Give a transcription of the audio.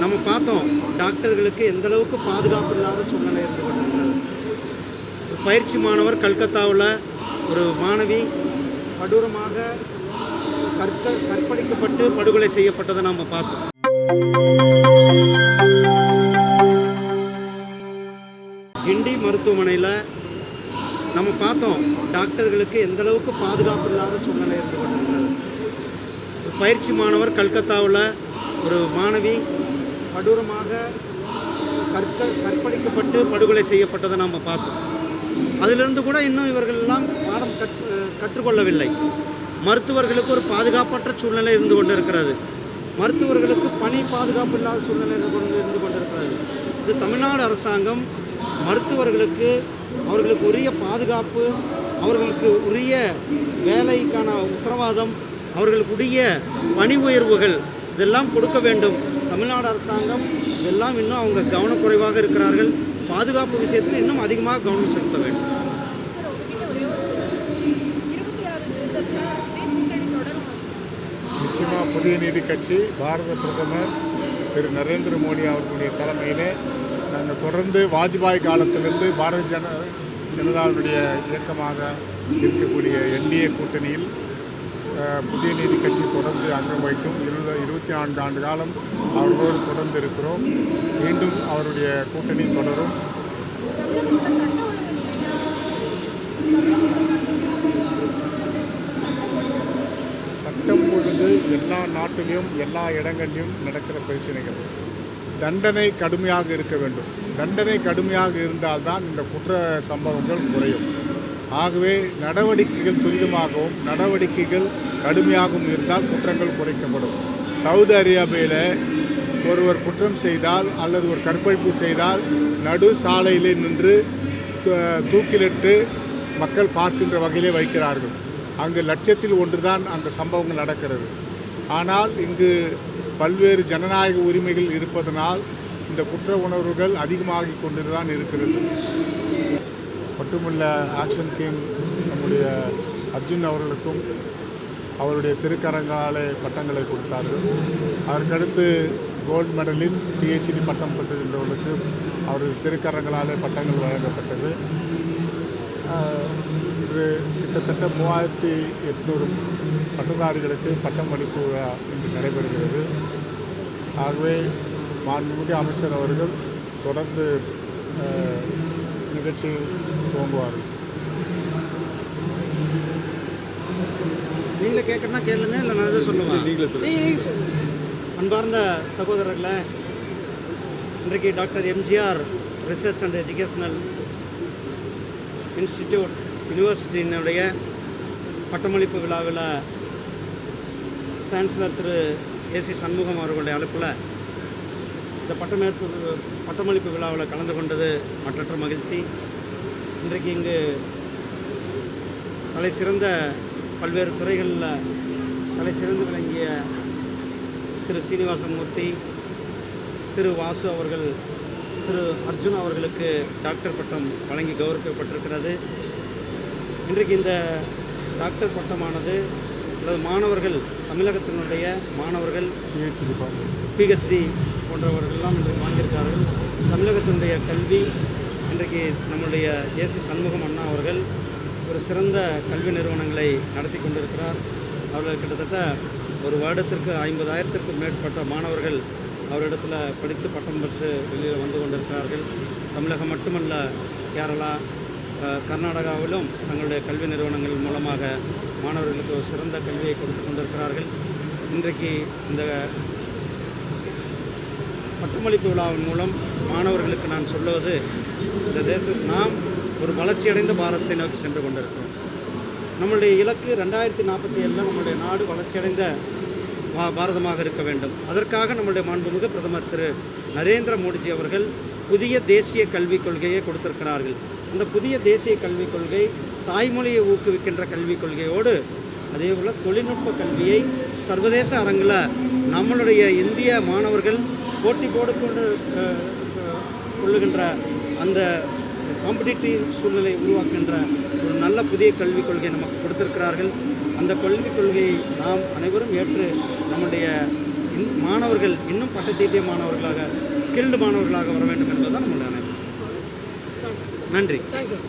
நம்ம பார்த்தோம் டாக்டர்களுக்கு எந்த அளவுக்கு பாதுகாப்பு இல்லாத சூழ்நிலை இருந்து பயிற்சி மாணவர் கல்கத்தாவில் ஒரு மாணவி கொடூரமாக கற்க கற்பழிக்கப்பட்டு படுகொலை செய்யப்பட்டதை நாம் பார்த்தோம். கிண்டி மருத்துவமனையில் நம்ம பார்த்தோம் டாக்டர்களுக்கு எந்த அளவுக்கு பாதுகாப்பு இல்லாத சூழ்நிலை இருந்து பயிற்சி மாணவர் கல்கத்தாவில் ஒரு மாணவி கொடூரமாக கற்க கற்பழிக்கப்பட்டு படுகொலை செய்யப்பட்டதை நாம் பார்த்தோம். அதிலிருந்து கூட இன்னும் இவர்களெல்லாம் பாடம் கற்று கற்றுக்கொள்ளவில்லை. மருத்துவர்களுக்கு ஒரு பாதுகாப்பற்ற சூழ்நிலை இருந்து கொண்டு இருக்கிறது மருத்துவர்களுக்கு பணி பாதுகாப்பு இல்லாத சூழ்நிலை இருந்து கொண்டு இருந்து கொண்டிருக்கிறது. இது தமிழ்நாடு அரசாங்கம் மருத்துவர்களுக்கு அவர்களுக்கு உரிய பாதுகாப்பு அவர்களுக்கு உரிய வேலைக்கான உத்தரவாதம் அவர்களுக்கு உரிய பணி உயர்வுகள் இதெல்லாம் கொடுக்க வேண்டும். தமிழ்நாடு அரசாங்கம் இதெல்லாம் இன்னும் அவங்க கவனக்குறைவாக இருக்கிறார்கள். பாதுகாப்பு விஷயத்தில் இன்னும் அதிகமாக கவனம் செலுத்த வேண்டும். நிச்சயமாக புதிய நீதி கட்சி பாரத பிரதமர் திரு நரேந்திர மோடி அவர்களுடைய தலைமையிலே நாங்கள் தொடர்ந்து வாஜ்பாய் காலத்திலிருந்து பாரதிய ஜன ஜனதாவுடைய இயக்கமாக இருக்கக்கூடிய என்டிஏ கூட்டணியில் புதிய நீதி கட்சி தொடர்ந்து அங்கம் வகிக்கும் இருபது இருபத்தி நான்கு ஆண்டு காலம் அவர்களோடு தொடர்ந்து இருக்கிறோம். மீண்டும் அவருடைய கூட்டணி தொடரும். சட்டம் ஒழுங்கு எல்லா நாட்டிலையும் எல்லா இடங்களிலும் நடக்கிற பிரச்சனைகள். தண்டனை கடுமையாக இருக்க வேண்டும். தண்டனை கடுமையாக இருந்தால்தான் இந்த குற்ற சம்பவங்கள் குறையும். ஆகவே நடவடிக்கைகள் துரிதமாகவும் நடவடிக்கைகள் கடுமையாகவும் இருந்தால் குற்றங்கள் குறைக்கப்படும். சவுதி அரேபியாவில் ஒருவர் குற்றம் செய்தால் அல்லது ஒரு கற்பழிப்பு செய்தால் நடு சாலையிலே நின்று தூக்கிலிட்டு மக்கள் பார்க்கின்ற வகையிலே வைக்கிறார்கள். அங்கு லட்சத்தில் ஒன்றுதான் அந்த சம்பவங்கள் நடக்கிறது. ஆனால் இங்கு பல்வேறு ஜனநாயக உரிமைகள் இருப்பதனால் இந்த குற்ற உணர்வுகள் அதிகமாகி கொண்டு தான் இருக்கிறது. மட்டுமல்ல ஆக்ஷன் கிங் நம்முடைய அர்ஜுன் அவர்களுக்கும் அவருடைய திருக்கரங்களாலே பட்டங்களை கொடுத்தார்கள். அதற்கடுத்து கோல்டு மெடலிஸ்ட் பிஹெச்டி பட்டம் பெற்றிருந்தவர்களுக்கு அவரது திருக்கரங்களாலே பட்டங்கள் வழங்கப்பட்டது. இன்று கிட்டத்தட்ட மூவாயிரத்தி எட்நூறு பட்டதாரிகளுக்கு பட்டம் அளிப்பு விழா இன்று நடைபெறுகிறது. ஆகவே மாண்புமிகு அமைச்சர் அவர்கள் தொடர்ந்து ஆஹ், நிகழ்ச்சியை துவங்குவார்கள். நீங்களே கேட்குறனா கேளுங்க இல்லை நான் எதை சொல்லுவேன். அன்பார்ந்த சகோதரர்களே இன்றைக்கு doctor MGR research and educational institute யூனிவர்சிட்டியினுடைய பட்டமளிப்பு விழாவில் சான்சலர் திரு ஏசி சண்முகம் அவர்களுடைய அழைப்பில் இந்த பட்டமளிப்பு பட்டமளிப்பு விழாவில் கலந்து கொண்டது மற்றற்ற மகிழ்ச்சி. இன்றைக்கு இங்கு தலை சிறந்த பல்வேறு துறைகளில் தலை சிறந்து விளங்கிய திரு சீனிவாசமூர்த்தி திரு வாசு அவர்கள் திரு அர்ஜுன் அவர்களுக்கு டாக்டர் பட்டம் வழங்கி கௌரவிக்கப்பட்டிருக்கிறது. இன்றைக்கு இந்த டாக்டர் பட்டமானது அல்லது மாணவர்கள் தமிழகத்தினுடைய மாணவர்கள் பிஹெச்டி பிஹெச்டி போன்றவர்கள்லாம் இன்றைக்கு வாங்கியிருக்கார்கள் தமிழகத்தினுடைய கல்வி இன்றைக்கு நம்முடைய ஏசி சண்முகம் அண்ணா அவர்கள் ஒரு சிறந்த கல்வி நிறுவனங்களை நடத்தி கொண்டிருக்கிறார். அவர்கள் கிட்டத்தட்ட ஒரு வருடத்திற்கு ஐம்பதாயிரத்திற்கும் மேற்பட்ட மாணவர்கள் அவரிடத்தில் படித்து பட்டம் பெற்று வெளியில் வந்து கொண்டிருக்கிறார்கள். தமிழகம் மட்டுமல்ல கேரளா கர்நாடகாவிலும் தங்களுடைய கல்வி நிறுவனங்கள் மூலமாக மாணவர்களுக்கு ஒரு சிறந்த கல்வியை கொடுத்து கொண்டிருக்கிறார்கள். இன்றைக்கு இந்த பட்டமளிப்பு விழாவின் மூலம் மாணவர்களுக்கு நான் சொல்லுவது இந்த தேசம் நாம் ஒரு வளர்ச்சியடைந்த பாரதத்தை நோக்கி சென்று கொண்டிருக்கிறோம். நம்மளுடைய இலக்கு ரெண்டாயிரத்தி நாற்பத்தி ஏழில் நம்முடைய நாடு வளர்ச்சியடைந்த பா- பாரதமாக இருக்க வேண்டும். அதற்காக நம்முடைய மாண்புமிகு பிரதமர் திரு நரேந்திர மோடிஜி அவர்கள் புதிய தேசிய கல்விக் கொள்கையை கொடுத்திருக்கிறார்கள். அந்த புதிய தேசிய கல்விக் கொள்கை தாய்மொழியை ஊக்குவிக்கின்ற கல்விக் கொள்கையோடு அதே போல் தொழில்நுட்ப கல்வியை சர்வதேச அரங்கில் நம்மளுடைய இந்திய மாணவர்கள் போட்டி அஹ், கொள்ளுகின்ற அந்த காம்படிட்டிவ் சூழ்நிலை உருவாக்குகின்ற ஒரு நல்ல புதிய கல்விக் கொள்கை நமக்கு கொடுத்திருக்கிறார்கள். அந்த கல்விக் கொள்கையை நாம் அனைவரும் ஏற்று நம்முடைய இன்- மாணவர்கள் இன்னும் பட்டத்தீட்டிய மாணவர்களாக ஸ்கில்டு மாணவர்களாக வர வேண்டும் என்பதுதான் நம்மளுடைய அனைவரும் நன்றி. சார்